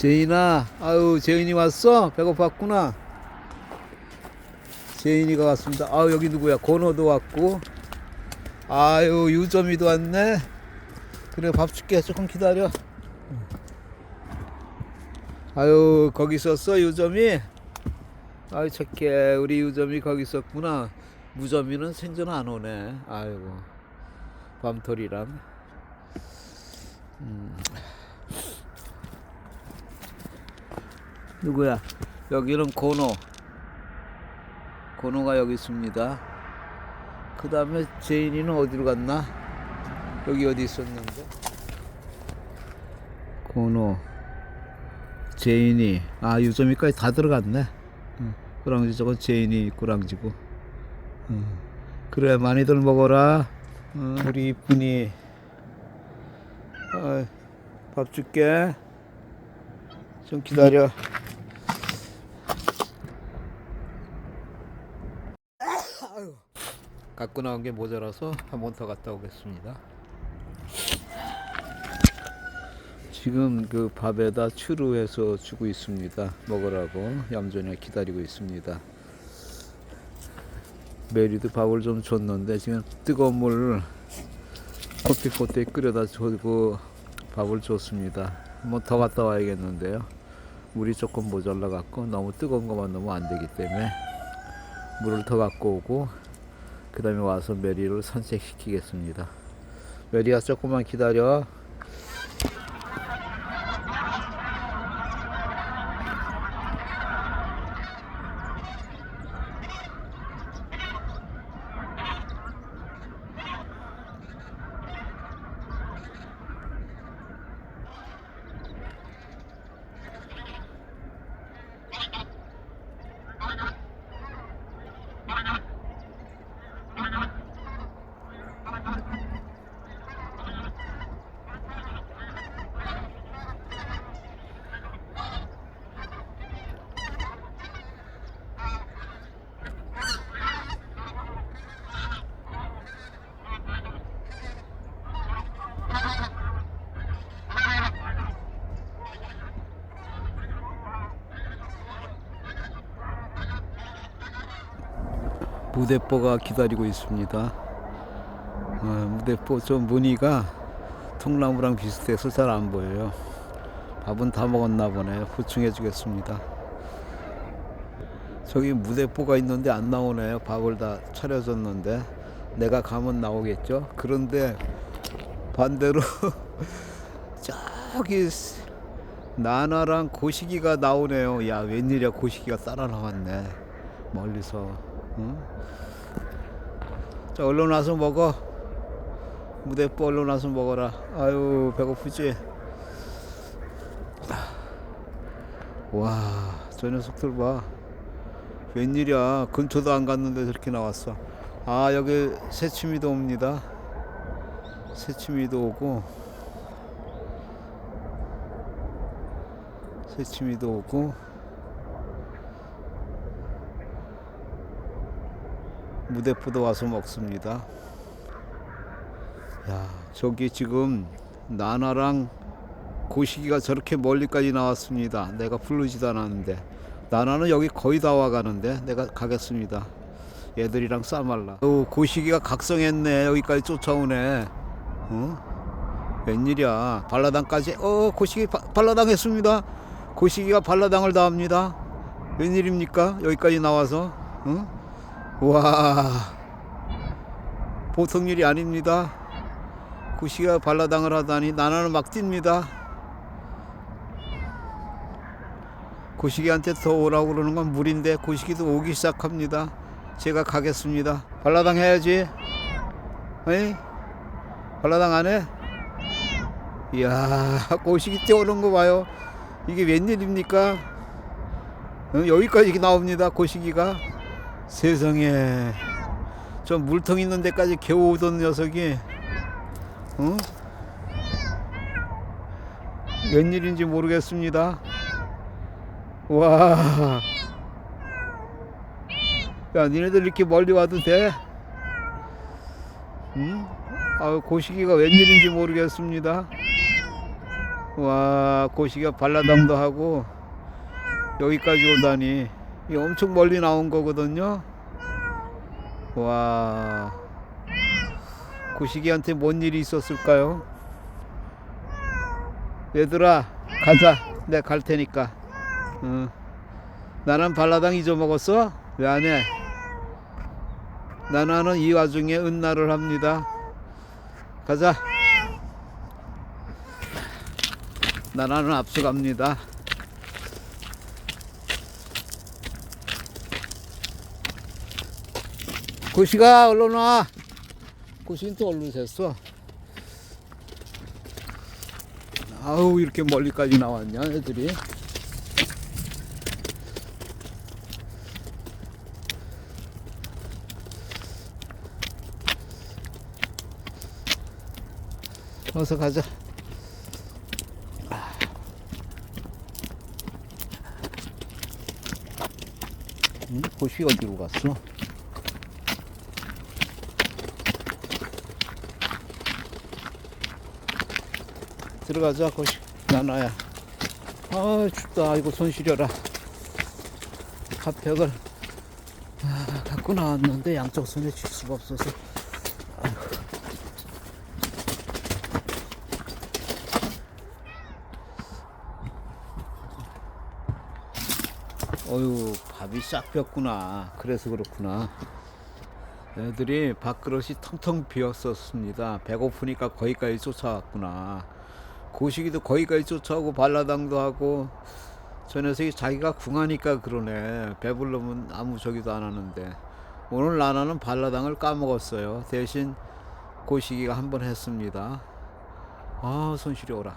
제인아, 아유, 제인이 왔어? 배고팠구나. 제인이가 왔습니다. 아유, 여기 누구야? 건호도 왔고. 아유, 유점이도 왔네. 그래, 밥 줄게. 조금 기다려. 아유, 거기 있었어, 유점이? 아유, 착해. 우리 유점이 거기 있었구나. 무점이는 생전 안 오네. 아이고. 밤토리랑. 누구야? 여기는 고노. 고노가 여기 있습니다. 그 다음에 제인이는 어디로 갔나? 여기 어디 있었는데? 고노, 제인이, 아 유점이까지 다 들어갔네. 응. 꾸랑지 저건 제인이 꾸랑지고. 응. 그래 많이들 먹어라. 응. 우리 이쁜이. 밥 줄게. 좀 기다려. 갖고 나온 게 모자라서 한 번 더 갔다 오겠습니다. 지금 그 밥에다 추루해서 주고 있습니다. 먹으라고 얌전히 기다리고 있습니다. 메리도 밥을 좀 줬는데 지금 뜨거운 물 커피포트에 끓여다 주고 밥을 줬습니다. 뭐더 갔다 와야겠는데요. 물이 조금 모자라 갖고 너무 뜨거운 것만 넣으면 안 되기 때문에 물을 더 갖고 오고 그 다음에 와서 메리를 산책시키겠습니다. 메리야 조금만 기다려. 무대뽀가 기다리고 있습니다. 어, 무대뽀 저 무늬가 통나무랑 비슷해서 잘 안 보여요. 밥은 다 먹었나 보네요. 보충해 주겠습니다. 저기 무대뽀가 있는데 안 나오네요. 밥을 다 차려줬는데 내가 가면 나오겠죠. 그런데 반대로 저기 나나랑 고시기가 나오네요. 야 웬일이야 고시기가 따라 나왔네. 멀리서. 응? 자 얼른 와서 먹어. 무대뽀 얼른 와서 먹어라. 아유 배고프지. 와, 저 녀석들 봐. 웬일이야. 근처도 안 갔는데 저렇게 나왔어. 아, 여기 새치미도 옵니다. 새치미도 오고, 새치미도 오고, 무대포도 와서 먹습니다. 야, 저기 지금 나나랑 고시기가 저렇게 멀리까지 나왔습니다. 내가 부르지도 않았는데 나나는 여기 거의 다 와가는데 내가 가겠습니다. 얘들이랑 싸말라. 어, 고시기가 각성했네. 여기까지 쫓아오네. 어? 웬일이야? 발라당까지. 어, 고시기 바, 발라당했습니다. 고시기가 발라당을 다 합니다. 웬일입니까? 여기까지 나와서. 어? 와, 보통 일이 아닙니다. 고시기가 발라당을 하다니 나나는 막 뜁니다. 고시기한테 더 오라고 그러는 건 무리인데 고시기도 오기 시작합니다. 제가 가겠습니다. 발라당 해야지. 에이? 발라당 안 해? 이야, 고시기 뛰어오는 거 봐요. 이게 웬일입니까? 어, 여기까지 나옵니다. 고시기가. 세상에. 저 물통 있는 데까지 겨우 오던 녀석이, 어? 웬일인지 모르겠습니다. 와. 야, 니네들 이렇게 멀리 와도 돼? 응? 아, 고시기가 웬일인지 모르겠습니다. 와 고시가 발라당도 하고 여기까지 오다니 이 엄청 멀리 나온 거거든요. 와 고시기한테 뭔 일이 있었을까요? 얘들아 가자 내가 갈 테니까 응. 나는 발라당 잊어먹었어? 왜 안 해? 나나는 이 와중에 은나를 합니다 가자 나나는 앞서갑니다 고시가 얼른 와 고시는 또 얼른 샜어 아우 이렇게 멀리까지 나왔냐 애들이 어서 가자 응? 고시 어디로 갔어? 들어가자 고시 나나야. 아 춥다. 이거 손 시려라. 핫팩을 아, 갖고 나왔는데 양쪽 손에 쥘 수가 없어서. 어유 밥이 싹 폈구나. 그래서 그렇구나. 애들이 밥그릇이 텅텅 비었었습니다. 배고프니까 거기까지 쫓아왔구나 고시기도 거기까지 쫓아오고 발라당도 하고 저 녀석이 자기가 궁하니까 그러네. 배불르면 아무 저기도 안 하는데. 오늘 나나는 발라당을 까먹었어요. 대신 고시기가 한 번 했습니다. 아 손실이 오라.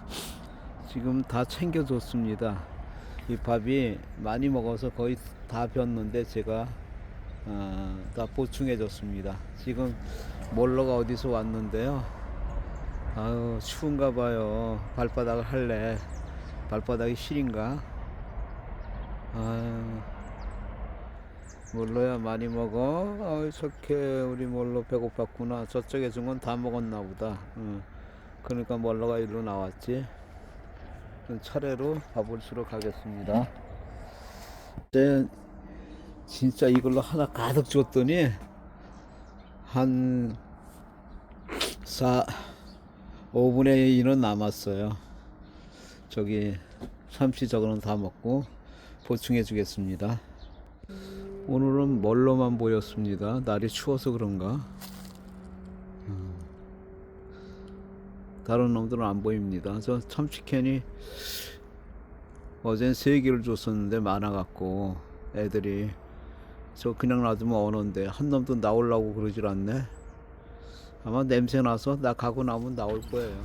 지금 다 챙겨줬습니다. 이 밥이 많이 먹어서 거의 다 폈는데 제가 어, 다 보충해 줬습니다. 지금 몰러가 어디서 왔는데요 아유 추운가 봐요. 발바닥을 할래. 발바닥이 시린가? 아유 몰러야 많이 먹어? 아유 착해 우리 몰러 배고팠구나. 저쪽에 준 건 다 먹었나 보다. 응. 그러니까 몰러가 일로 나왔지? 차례로 밥을 주러 가겠습니다. 이제 진짜 이걸로 하나 가득 줬더니 한 4, 5분의 1은 남았어요. 저기 참치 저거는 다 먹고 보충해 주겠습니다. 오늘은 멀로만 보였습니다. 날이 추워서 그런가? 음. 다른 놈들은 안 보입니다. 저 참치캔이 어젠 세 개를 줬었는데 많아갖고 애들이 저 그냥 놔두면 어는데 한 놈도 나오려고 그러질 않네. 아마 냄새 나서 나 가고 나면 나올 거예요.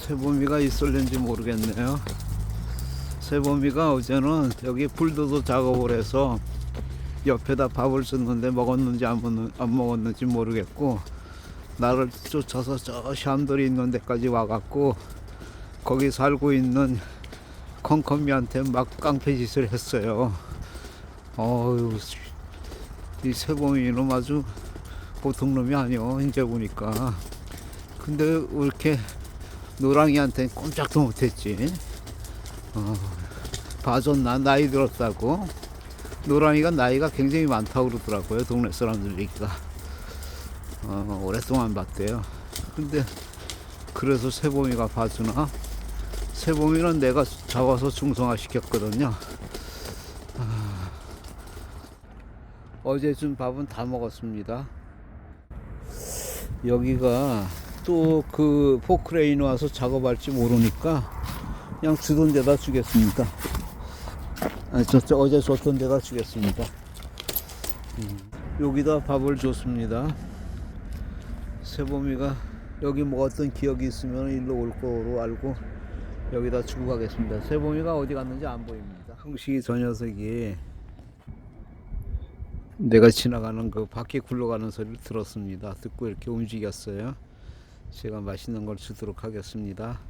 새보미가 있을는지 모르겠네요. 새보미가 어제는 여기 불도도 작업을 해서 옆에다 밥을 줬는데 먹었는지 안, 먹는, 안 먹었는 지 모르겠고 나를 쫓아서 저 샴들이 있는 데까지 와갖고 거기 살고 있는 콩컴이한테 막 깡패 짓을 했어요. 어휴, 이 세봉이는 아주 보통 놈이 아니요. 이제 보니까. 근데 왜 이렇게 노랑이한테 꼼짝도 못했지? 어, 봐줬나? 나이 들었다고? 노랑이가 나이가 굉장히 많다고 그러더라고요. 동네 사람들 얘기가. 어, 오랫동안 봤대요. 근데 그래서 세봉이가 봐주나? 세봉이는 내가 잡아서 중성화 시켰거든요. 어제 준 밥은 다 먹었습니다. 여기가 또 그 포크레인 와서 작업할지 모르니까 그냥 주던 데다 주겠습니다. 아, 저, 저 어제 줬던 데다 주겠습니다. 음, 여기다 밥을 줬습니다. 세범이가 여기 먹었던 기억이 있으면 일로 올 거로 알고 여기다 주고 가겠습니다. 세범이가 어디 갔는지 안 보입니다. 흥식이 저 녀석이 내가 지나가는 그 바퀴 굴러가는 소리를 들었습니다. 듣고 이렇게 움직였어요. 제가 맛있는 걸 주도록 하겠습니다.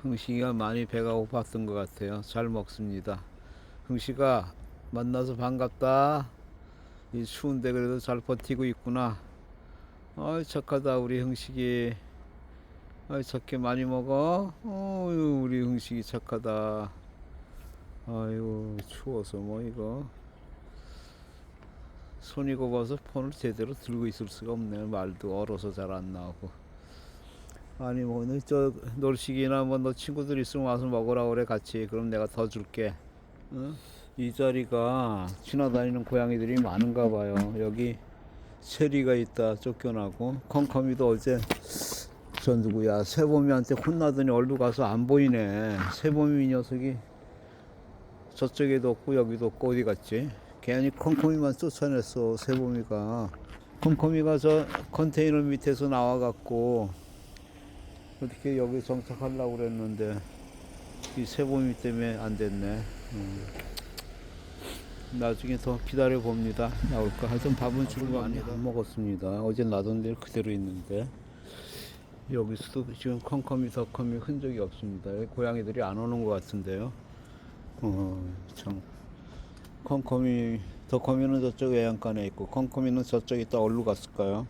흥식이가 많이 배가 고팠던 것 같아요. 잘 먹습니다. 흥식아 만나서 반갑다. 이 추운데 그래도 잘 버티고 있구나. 어이 착하다 우리 흥식이. 아이 착해 많이 먹어. 어유 우리 흥식이 착하다. 아이고 추워서 뭐 이거 손이 곱아서 폰을 제대로 들고 있을 수가 없네. 말도 얼어서 잘 안 나오고. 아니 뭐 저 놀식이나 뭐 너 친구들 있으면 와서 먹으라 그래 같이. 그럼 내가 더 줄게. 응? 이 자리가 지나다니는 고양이들이 많은가 봐요. 여기 체리가 있다 쫓겨나고 컴컴이도 어제 저 누구야 세범이한테 혼나더니 얼른 가서 안 보이네. 세범이 이 녀석이 저쪽에도 없고 여기도 없고 어디 갔지? 괜히 컴컴이만 쫓아냈어 세범이가. 컴컴이가 저 컨테이너 밑에서 나와갖고 어떻게 여기 정착하려고 그랬는데 이 세범이 때문에 안 됐네. 음. 나중에 더 기다려 봅니다. 나올까? 하여튼 밥은 주로 많이 안 먹었습니다. 어제 놔둔 대로 그대로 있는데 여기서도 지금 컴컴이 덕컴이 흔적이 없습니다. 고양이들이 안 오는 것 같은데요. 어, 참 컴컴이 덕컴이는 저쪽 외양간에 있고 컴컴이는 저쪽에 있다 어디로 갔을까요?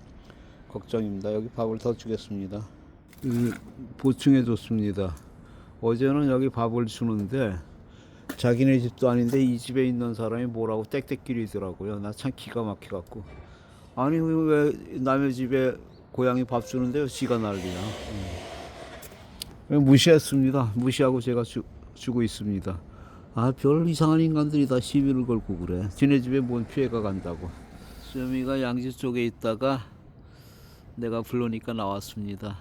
걱정입니다. 여기 밥을 더 주겠습니다. 음, 보충해 줬습니다. 어제는 여기 밥을 주는데 자기네 집도 아닌데 이 집에 있는 사람이 뭐라고 땡땡끼리더라고요. 나 참 기가 막혀 갖고 아니 왜 남의 집에 고양이 밥 주는데 지가 난리야. 음. 무시했습니다. 무시하고 제가 주, 주고 있습니다. 아 별 이상한 인간들이 다 시비를 걸고 그래. 지네 집에 뭔 피해가 간다고. 수염이가 양지 쪽에 있다가 내가 불러니까 나왔습니다.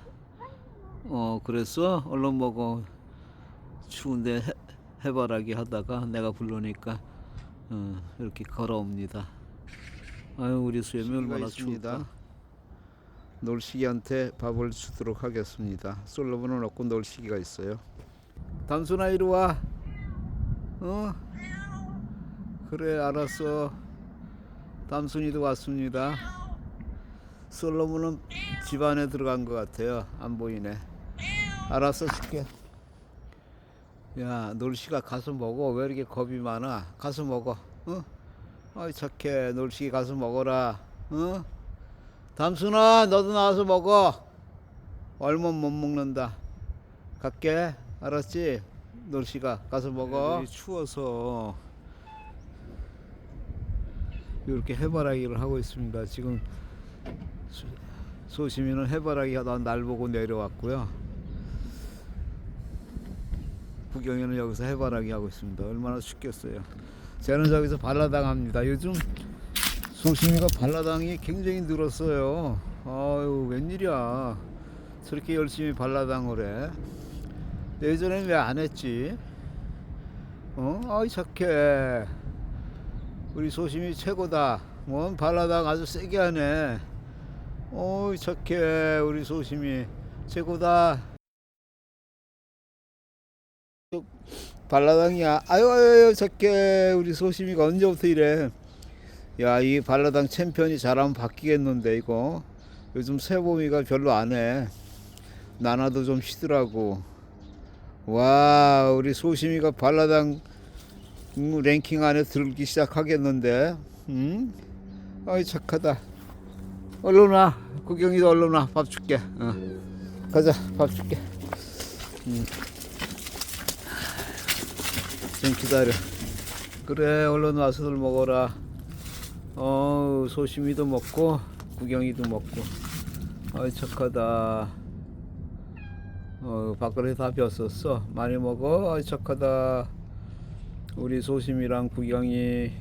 어 그랬어? 얼른 먹어. 추운데 해, 해바라기 하다가 내가 부르니까 어, 이렇게 걸어옵니다. 아유 우리 수염이 얼마나 추울까? 놀시기한테 밥을 주도록 하겠습니다. 솔로몬은 없고 놀시기가 있어요. 담순아 이리 와. 어? 그래 알았어. 담순이도 왔습니다. 솔로몬은 집 안에 들어간 것 같아요. 안 보이네. 알았어 줄게. 야, 놀씨가 가서 먹어. 왜 이렇게 겁이 많아? 가서 먹어. 어? 아이 착해. 놀씨 가서 먹어라. 어? 담순아, 너도 나와서 먹어. 얼마 못 먹는다. 갈게. 알았지? 놀씨가 가서 먹어. 추워서 이렇게 해바라기를 하고 있습니다. 지금 소- 소시민은 해바라기 하다 날 보고 내려왔고요. 구경이는 여기서 해바라기 하고 있습니다. 얼마나 춥겠어요. 저는 저기서 발라당합니다. 요즘 소심이가 발라당이 굉장히 늘었어요. 아유 웬일이야. 저렇게 열심히 발라당을 해. 예전엔 왜 안 했지? 어? 아이 착해. 우리 소심이 최고다. 뭔 발라당 아주 세게 하네. 어이 착해. 우리 소심이 최고다. 발라당이야. 아유, 아유, 착해. 우리 소심이가 언제부터 이래. 야, 이 발라당 챔피언이 잘하면 바뀌겠는데, 이거. 요즘 세봄이가 별로 안 해. 나나도 좀 쉬더라고. 와, 우리 소심이가 발라당 음, 랭킹 안에 들기 시작하겠는데. 응? 아이, 착하다. 얼른 와. 구경이도 얼른 와. 밥 줄게. 어. 가자. 밥 줄게. 음. 좀 기다려. 그래, 얼른 와서들 먹어라. 어, 소심이도 먹고, 구경이도 먹고. 아이, 착하다. 어, 밥그릇 다 비었었어. 많이 먹어. 착하다. 우리 소심이랑 구경이